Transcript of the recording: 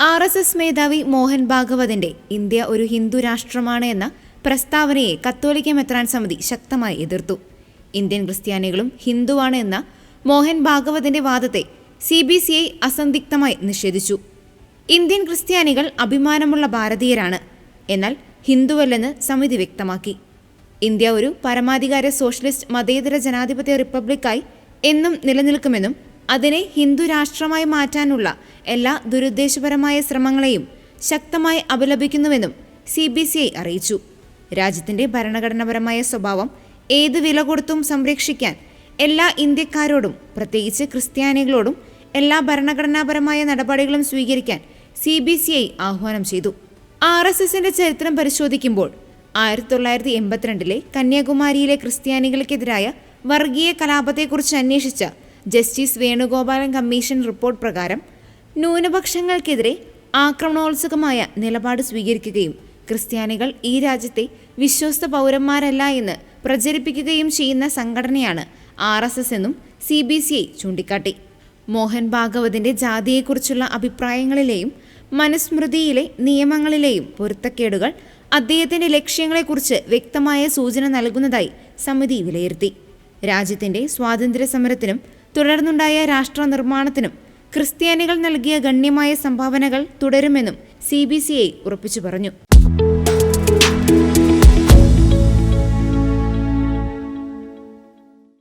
R S S മേധാവി Mohan ഭാഗവതിന്റെ India ഒരു ഹിന്ദു രാഷ്ട്രമാണ് എന്ന പ്രസ്താവനയെ കത്തോലിക്ക മെത്രാൻ സമിതി ശക്തമായി എതിർത്തു. ഇന്ത്യൻ ക്രിസ്ത്യാനികളും ഹിന്ദുവാണ് എന്ന മോഹൻ ഭാഗവതിന്റെ വാദത്തെ സി ബി സി ഐ അസന്ദിഗ്ധമായി നിഷേധിച്ചു. ഇന്ത്യൻ ക്രിസ്ത്യാനികൾ അഭിമാനമുള്ള ഭാരതീയരാണ് എന്നാൽ ഹിന്ദുവല്ലെന്ന് സമിതി വ്യക്തമാക്കി. ഇന്ത്യ ഒരു പരമാധികാര സോഷ്യലിസ്റ്റ് മതേതര ജനാധിപത്യ റിപ്പബ്ലിക്കായി എന്നും നിലനിൽക്കുമെന്നും അതിനെ ഹിന്ദു രാഷ്ട്രമായി മാറ്റാനുള്ള എല്ലാ ദുരുദ്ദേശപരമായ ശ്രമങ്ങളെയും ശക്തമായി അപലപിക്കുന്നുവെന്നും സി ബി സി ഐ അറിയിച്ചു. രാജ്യത്തിന്റെ ഭരണഘടനാപരമായ സ്വഭാവം ഏത് വില കൊടുത്തും സംരക്ഷിക്കാൻ എല്ലാ ഇന്ത്യക്കാരോടും പ്രത്യേകിച്ച് ക്രിസ്ത്യാനികളോടും എല്ലാ ഭരണഘടനാപരമായ നടപടികളും സ്വീകരിക്കാൻ സി ബി സി ഐ ആഹ്വാനം ചെയ്തു. ആർ എസ് എസിന്റെ ചരിത്രം പരിശോധിക്കുമ്പോൾ ആയിരത്തി തൊള്ളായിരത്തി എൺപത്തിരണ്ടിലെ കന്യാകുമാരിയിലെ ക്രിസ്ത്യാനികൾക്കെതിരായ വർഗീയ കലാപത്തെക്കുറിച്ച് അന്വേഷിച്ച ജസ്റ്റിസ് വേണുഗോപാലൻ കമ്മീഷൻ റിപ്പോർട്ട് പ്രകാരം ന്യൂനപക്ഷങ്ങൾക്കെതിരെ ആക്രമണോത്സുകമായ നിലപാട് സ്വീകരിക്കുകയും ക്രിസ്ത്യാനികൾ ഈ രാജ്യത്തെ വിശ്വസ്ത പൗരന്മാരല്ല എന്ന് പ്രചരിപ്പിക്കുകയും ചെയ്യുന്ന സംഘടനയാണ് ആർ എസ് എസ് എന്നും സി ബി സി ഐ ചൂണ്ടിക്കാട്ടി. മോഹൻ ഭാഗവതിന്റെ ജാതിയെക്കുറിച്ചുള്ള അഭിപ്രായങ്ങളിലെയും മനുസ്മൃതിയിലെ നിയമങ്ങളിലെയും പൊരുത്തക്കേടുകൾ അദ്ദേഹത്തിന്റെ ലക്ഷ്യങ്ങളെക്കുറിച്ച് വ്യക്തമായ സൂചന നൽകുന്നതായി സമിതി വിലയിരുത്തി. രാജ്യത്തിന്റെ സ്വാതന്ത്ര്യ സമരത്തിനും തുടർന്നുണ്ടായ രാഷ്ട്ര നിർമ്മാണത്തിനും ക്രിസ്ത്യാനികൾ നൽകിയ ഗണ്യമായ സംഭാവനകൾ തുടരുമെന്നും സി ബി സി ഐ ഉറപ്പിച്ചു പറഞ്ഞു